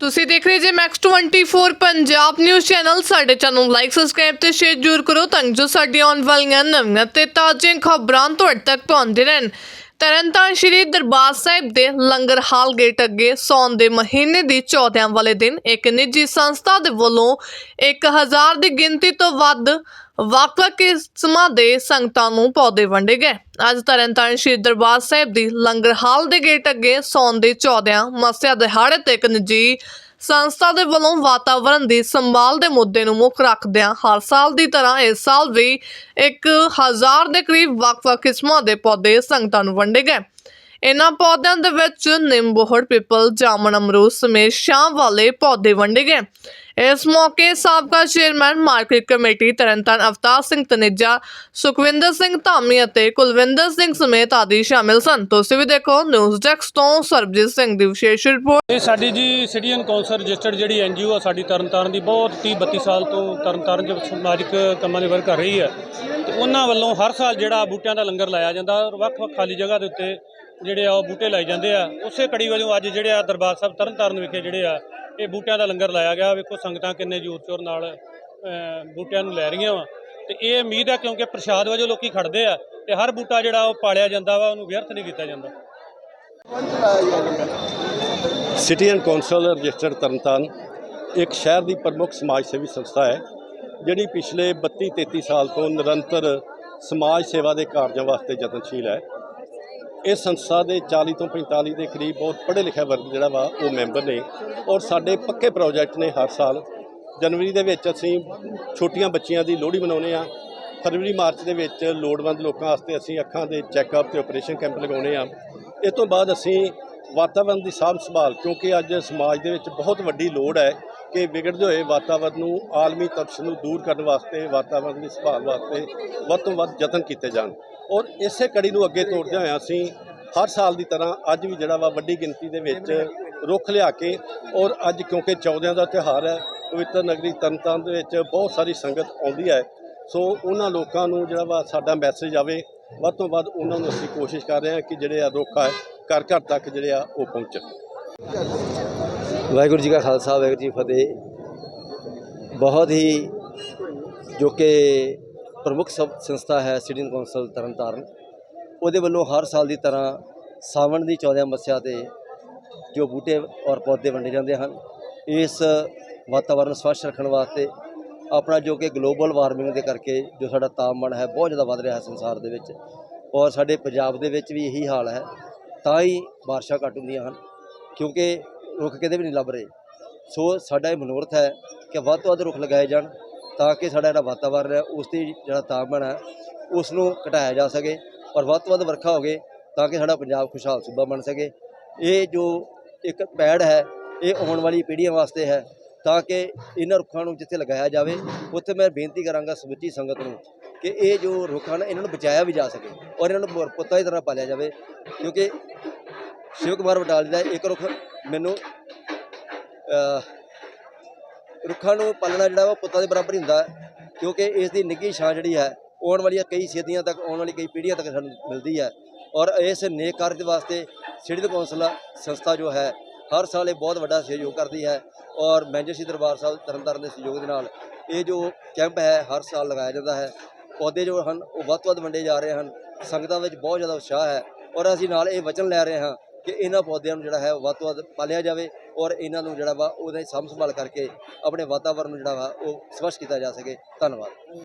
ਤੁਸੀਂ ਦੇਖ ਰਹੇ ਜੇ ਮੈਕਸ 24 ਪੰਜਾਬ ਨਿਊਜ਼ ਚੈਨਲ ਸਾਡੇ ਚੈਨਲ ਨੂੰ ਲਾਈਕ ਸਬਸਕ੍ਰਾਈਬ ਤੇ ਸ਼ੇਅਰ ਜ਼ਰੂਰ ਕਰੋ ਤਾਂ ਜੋ ਸਾਡੀਆਂ ਆਉਣ ਵਾਲੀਆਂ ਨਵੀਆਂ ਤੇ ਤਾਜ਼ੀਆਂ ਖਬਰਾਂ ਤੁਹਾਡੇ ਤੱਕ ਪਹੁੰਚਦੇ ਰਹਿਣ। ਤਰਨਤਾਰਨ ਸ਼੍ਰੀ ਦਰਬਾਰ ਸਾਹਿਬ ਦੇ ਲੰਗਰ ਹਾਲ ਗੇਟ ਅੱਗੇ ਸੌਣ ਦੇ ਮਹੀਨੇ ਦੀ 14 ਵਾਲੇ ਦਿਨ ਇੱਕ ਨਿੱਜੀ ਸੰਸਥਾ ਦੇ ਵੱਲੋਂ 1000 ਦੀ ਗਿਣਤੀ ਤੋਂ ਵੱਧ ਵੱਖ-ਵੱਖ ਕਿਸਮਾਂ ਦੇ ਸੰਗਤਾਂ ਨੂੰ ਪੌਦੇ ਵੰਡੇ ਗਏ। ਅੱਜ ਤਰਨਤਾਰਨ ਸ਼੍ਰੀ ਦਰਬਾਰ ਸਾਹਿਬ ਦੀ ਲੰਗਰ ਹਾਲ ਦੇ ਗੇਟ ਅੱਗੇ ਸੌਣ ਦੇ 14 ਮੱਸਿਆ ਦਿਹਾੜੇ ਤੇ ਇੱਕ ਨਿੱਜੀ ਸੰਸਥਾ ਦੇ ਵੱਲੋਂ ਵਾਤਾਵਰਣ ਦੀ ਸੰਭਾਲ ਦੇ ਮੁੱਦੇ ਨੂੰ ਮੁੱਖ ਰੱਖਦਿਆਂ ਹਰ ਸਾਲ ਦੀ ਤਰ੍ਹਾਂ ਇਸ ਸਾਲ ਵੀ 1000 ਦੇ ਕਰੀਬ ਵੱਖ-ਵੱਖ ਕਿਸਮਾਂ ਦੇ ਪੌਦੇ ਸੰਗਤਾਂ ਨੂੰ ਵੰਡੇ ਗਏ। ਇਨ੍ਹਾਂ ਪੌਦਿਆਂ ਦੇ ਵਿੱਚ ਨਿੰਮ ਪਿੱਪਲ, ਜਾਮਣ, ਅਮਰੂਦ ਸਮੇਤ ਛਾਂ ਵਾਲੇ ਪੌਦੇ ਵੰਡੇ ਗਏ। ਇਸ ਮੌਕੇ ਸਾਬਕਾ chairman market committee Tarn Taran Avtar Singh Taneja, Sukhwinder Singh Dhami ਅਤੇ ਕੁਲਵਿੰਦਰ ਸਿੰਘ ਸਮੇਤ ਆਦਿ ਸ਼ਾਮਿਲ ਸਨ। ਤੁਸੀਂ ਵੀ ਦੇਖੋ, ਨਿਊਜ਼ ਡੈਸਕ ਤੋਂ ਸਰਬਜੀਤ ਸਿੰਘ ਦੀ ਵਿਸ਼ੇਸ਼ ਰਿਪੋਰਟ। ਇਹ ਸਾਡੀ ਜੀ ਸਿਟੀਜ਼ਨ ਕੌਂਸਲ ਰਜਿਸਟਰਡ ਜਿਹੜੀ ਐਨਜੀਓ ਆ ਸਾਡੀ ਤਰਨਤਾਰਨ ਦੀ, ਬਹੁਤ 30 32 ਸਾਲ ਤੋਂ ਤਰਨਤਾਰਨ ਚ ਸਮਾਜਿਕ ਕੰਮਾਂ ਦੇ ਵਰਕ ਕਰ ਰਹੀ ਹੈ। ਤੇ ਉਹਨਾਂ ਵੱਲੋਂ ਹਰ ਸਾਲ ਜਿਹੜਾ ਬੂਟਿਆਂ ਦਾ ਲੰਗਰ ਲਾਇਆ ਜਾਂਦਾ ਵੱਖ-ਵੱਖ ਖਾਲੀ ਜਗ੍ਹਾ ਦੇ ਉੱਤੇ ਜਿਹੜੇ ਆ, ਉਹ ਬੂਟੇ ਲਾਏ ਜਾਂਦੇ ਆ। ਉਸੇ ਕੜੀ ਵਜੋਂ ਅੱਜ ਜਿਹੜੇ ਆ ਦਰਬਾਰ ਸਾਹਿਬ ਤਰਨਤਾਰਨ ਵਿਖੇ ਜਿਹੜੇ ਆ, ਇਹ ਬੂਟਿਆਂ ਦਾ ਲੰਗਰ ਲਾਇਆ ਗਿਆ। ਵੇਖੋ ਸੰਗਤਾਂ ਕਿੰਨੇ ਜ਼ੋਰ ਸ਼ੋਰ ਨਾਲ ਬੂਟਿਆਂ ਨੂੰ ਲੈ ਰਹੀਆਂ ਵਾ। ਤੇ ਇਹ ਉਮੀਦ ਆ ਕਿਉਂਕਿ ਪ੍ਰਸ਼ਾਦ ਵਜੋਂ ਲੋਕੀ ਖੜਦੇ ਆ ਤੇ ਹਰ ਬੂਟਾ ਜਿਹੜਾ ਉਹ ਪਾਲਿਆ ਜਾਂਦਾ ਵਾ, ਉਹਨੂੰ ਵਿਅਰਥ ਨਹੀਂ ਕੀਤਾ ਜਾਂਦਾ। ਸਿਟੀਜ਼ਨ ਕੌਂਸਲ ਰਜਿਸਟਰਡ ਤਰਨਤਾਰਨ ਇੱਕ ਸ਼ਹਿਰ ਦੀ ਪ੍ਰਮੁੱਖ ਸਮਾਜ ਸੇਵੀ ਸੰਸਥਾ ਹੈ, ਜਿਹੜੀ ਪਿਛਲੇ 32 33 ਸਾਲ ਤੋਂ ਨਿਰੰਤਰ ਸਮਾਜ ਸੇਵਾ ਦੇ ਕਾਰਜਾਂ ਵਾਸਤੇ ਯਤਨਸ਼ੀਲ ਹੈ। ਇਸ ਸੰਸਥਾ ਦੇ 40 ਤੋਂ 45 ਦੇ ਕਰੀਬ ਬਹੁਤ ਪੜ੍ਹੇ ਲਿਖਿਆ ਵਰਗ ਜਿਹੜਾ ਵਾ, ਉਹ ਮੈਂਬਰ ਨੇ ਔਰ ਸਾਡੇ ਪੱਕੇ ਪ੍ਰੋਜੈਕਟ ਨੇ ਹਰ ਸਾਲ। ਜਨਵਰੀ ਦੇ ਵਿੱਚ ਅਸੀਂ ਛੋਟੀਆਂ ਬੱਚੀਆਂ ਦੀ ਲੋਹੜੀ ਮਨਾਉਂਦੇ ਆ ਫਰਵਰੀ, ਮਾਰਚ ਦੇ ਵਿੱਚ ਲੋੜਵੰਦ ਲੋਕਾਂ ਵਾਸਤੇ ਅਸੀਂ ਅੱਖਾਂ ਦੇ ਚੈੱਕਅਪ ਤੇ ਆਪਰੇਸ਼ਨ ਕੈਂਪ ਲਗਾਉਂਦੇ ਆ ਇਸ ਤੋਂ ਬਾਅਦ ਅਸੀਂ ਵਾਤਾਵਰਣ ਦੀ ਸਾਂਭ ਸੰਭਾਲ ਕਿਉਂਕਿ ਅੱਜ ਸਮਾਜ ਦੇ ਵਿੱਚ ਬਹੁਤ ਵੱਡੀ ਲੋੜ ਹੈ। ਕਿ ਵਿਗੜਦੇ ਹੋਏ ਵਾਤਾਵਰਣ ਨੂੰ ਆਲਮੀ ਤਪਸ਼ ਨੂੰ ਦੂਰ ਕਰਨ ਵਾਸਤੇ ਵਾਤਾਵਰਣ ਦੀ ਸੰਭਾਲ ਵਾਸਤੇ ਵੱਧ ਤੋਂ ਵੱਧ ਯਤਨ ਕੀਤੇ ਜਾਣ। ਔਰ ਇਸੇ ਕੜੀ ਨੂੰ ਅੱਗੇ ਤੋਰਦੇ ਹੋਏ ਅਸੀਂ ਹਰ ਸਾਲ ਦੀ ਤਰ੍ਹਾਂ ਅੱਜ ਵੀ ਜਿਹੜਾ ਵਾ ਵੱਡੀ ਗਿਣਤੀ ਦੇ ਵਿੱਚ ਰੁੱਖ ਲਿਆ ਕੇ ਔਰ ਅੱਜ ਕਿਉਂਕਿ ਚੌਦਿਆਂ ਦਾ ਤਿਉਹਾਰ ਹੈ, ਪਵਿੱਤਰ ਨਗਰੀ ਤਰਨਤਾਰਨ ਦੇ ਵਿੱਚ ਬਹੁਤ ਸਾਰੀ ਸੰਗਤ ਆਉਂਦੀ ਹੈ। ਸੋ ਉਹਨਾਂ ਲੋਕਾਂ ਨੂੰ ਜਿਹੜਾ ਵਾ ਸਾਡਾ ਮੈਸੇਜ ਆਵੇ, ਵੱਧ ਤੋਂ ਵੱਧ ਉਹਨਾਂ ਨੂੰ ਅਸੀਂ ਕੋਸ਼ਿਸ਼ ਕਰ ਰਹੇ ਹਾਂ ਕਿ ਜਿਹੜੇ ਆ ਰੁੱਖ ਆ, ਘਰ ਘਰ ਤੱਕ ਜਿਹੜੇ ਆ ਉਹ ਪਹੁੰਚਣ। ਵਾਹਿਗੁਰੂ ਜੀ ਕਾ ਖਾਲਸਾ, ਵਾਹਿਗੁਰੂ ਜੀ ਫਤਿਹ। ਬਹੁਤ ਹੀ ਜੋ ਕਿ ਪ੍ਰਮੁੱਖ ਸੰ- ਸੰਸਥਾ ਹੈ ਸਿਟੀਜ਼ਨ ਕੌਂਸਲ ਤਰਨਤਾਰਨ, ਉਹਦੇ ਵੱਲੋਂ ਹਰ ਸਾਲ ਦੀ ਤਰ੍ਹਾਂ ਸਾਵਣ ਦੀ 14 ਮੱਸਿਆ ਤੇ ਜੋ ਬੂਟੇ ਔਰ ਪੌਦੇ ਵੰਡੇ ਜਾਂਦੇ ਹਨ, ਇਸ ਵਾਤਾਵਰਣ ਸਵੱਛ ਰੱਖਣ ਵਾਸਤੇ ਆਪਣਾ ਜੋ ਕਿ ਗਲੋਬਲ ਵਾਰਮਿੰਗ ਦੇ ਕਰਕੇ ਜੋ ਸਾਡਾ ਤਾਪਮਾਨ ਹੈ ਬਹੁਤ ਜ਼ਿਆਦਾ ਵੱਧ ਰਿਹਾ ਹੈ ਸੰਸਾਰ ਦੇ ਵਿੱਚ ਔਰ ਸਾਡੇ ਪੰਜਾਬ ਦੇ ਵਿੱਚ ਵੀ ਇਹੀ ਹਾਲ ਹੈ, ਤਾਂ ਹੀ ਬਾਰਿਸ਼ਾਂ ਘੱਟ ਹੁੰਦੀਆਂ ਹਨ, ਕਿਉਂਕਿ ਰੁੱਖ ਕਿਤੇ ਵੀ ਨਹੀਂ ਲੱਭ ਰਹੇ। ਸੋ ਸਾਡਾ ਇਹ ਮਨੋਰਥ ਹੈ ਕਿ ਵੱਧ ਤੋਂ ਵੱਧ ਰੁੱਖ ਲਗਾਏ ਜਾਣ ਤਾਂ ਕਿ ਸਾਡਾ ਜਿਹੜਾ ਵਾਤਾਵਰਨ ਹੈ, ਉਸ ਦੀ ਜਿਹੜਾ ਤਾਪਮਾਨ ਹੈ, ਉਸ ਨੂੰ ਘਟਾਇਆ ਜਾ ਸਕੇ ਔਰ ਵੱਧ ਤੋਂ ਵੱਧ ਵਰਖਾ ਹੋਵੇ ਤਾਂ ਕਿ ਸਾਡਾ ਪੰਜਾਬ ਖੁਸ਼ਹਾਲ, ਸੂਬਾ ਬਣ ਸਕੇ। ਇਹ ਜੋ ਇੱਕ ਪੈੜ ਹੈ, ਇਹ ਆਉਣ ਵਾਲੀ ਪੀੜ੍ਹੀਆਂ ਵਾਸਤੇ ਹੈ ਤਾਂ ਕਿ ਇਹਨਾਂ ਰੁੱਖਾਂ ਨੂੰ ਜਿੱਥੇ ਲਗਾਇਆ ਜਾਵੇ, ਉੱਥੇ ਮੈਂ ਬੇਨਤੀ ਕਰਾਂਗਾ ਸਮੁੱਚੀ ਸੰਗਤ ਨੂੰ ਕਿ ਇਹ ਜੋ ਰੁੱਖ ਹਨ, ਇਹਨਾਂ ਨੂੰ ਬਚਾਇਆ ਵੀ ਜਾ ਸਕੇ ਔਰ ਇਹਨਾਂ ਨੂੰ ਪੁੱਤਾਂ ਦੀ ਤਰ੍ਹਾਂ ਪਾਲਿਆ ਜਾਵੇ ਕਿਉਂਕਿ ਸ਼ਿਵ ਕੁਮਾਰ ਬਟਾਲੀ ਦਾ ਇੱਕ ਰੁੱਖ ਮੈਨੂੰ ਰੁੱਖਾਂ ਨੂੰ ਪਾਲਣਾ ਜਿਹੜਾ ਉਹ ਪੁੱਤਾਂ ਦੇ ਬਰਾਬਰ ਹੀ ਹੁੰਦਾ ਹੈ, ਕਿਉਂਕਿ ਇਸ ਦੀ ਨਿੱਘੀ ਛਾਂ ਜਿਹੜੀ ਹੈ, ਆਉਣ ਵਾਲੀਆਂ ਕਈ ਸਦੀਆਂ ਤੱਕ, ਆਉਣ ਵਾਲੀ ਕਈ ਪੀੜ੍ਹੀਆਂ ਤੱਕ ਸਾਨੂੰ ਮਿਲਦੀ ਹੈ ਔਰ ਇਸ ਨੇਕ ਕਾਰਜ ਵਾਸਤੇ ਸਿਟੀ ਕੌਂਸਲ ਸੰਸਥਾ ਜੋ ਹੈ, ਹਰ ਸਾਲ ਇਹ ਬਹੁਤ ਵੱਡਾ ਸਹਿਯੋਗ ਕਰਦੀ ਹੈ ਔਰ ਮੈਨੇਜਰ ਸ਼੍ਰੀ ਦਰਬਾਰ ਸਾਹਿਬ ਤਰਨਤਾਰਨ ਦੇ ਸਹਿਯੋਗ ਦੇ ਨਾਲ ਇਹ ਜੋ ਕੈਂਪ ਹੈ, ਹਰ ਸਾਲ ਲਗਾਇਆ ਜਾਂਦਾ ਹੈ, ਪੌਦੇ ਜੋ ਹਨ, ਉਹ ਵੱਧ ਤੋਂ ਵੱਧ ਵੰਡੇ ਜਾ ਰਹੇ ਹਨ, ਸੰਗਤਾਂ ਵਿੱਚ ਬਹੁਤ ਜ਼ਿਆਦਾ ਉਤਸ਼ਾਹ ਹੈ ਔਰ ਅਸੀਂ ਨਾਲ ਇਹ ਵਚਨ ਲੈ ਰਹੇ ਹਾਂ ਕਿ ਇਹਨਾਂ ਪੌਦਿਆਂ ਨੂੰ ਜਿਹੜਾ ਹੈ ਵੱਧ ਤੋਂ ਵੱਧ ਪਾਲਿਆ ਜਾਵੇ ਔਰ ਇਹਨਾਂ ਨੂੰ ਜਿਹੜਾ ਵਾ ਉਹਦਾ ਸਾਂਭ ਸੰਭਾਲ ਕਰਕੇ ਆਪਣੇ ਵਾਤਾਵਰਨ ਨੂੰ ਜਿਹੜਾ ਵਾ ਉਹ ਸਵੱਛ ਕੀਤਾ ਜਾ ਸਕੇ। ਧੰਨਵਾਦ।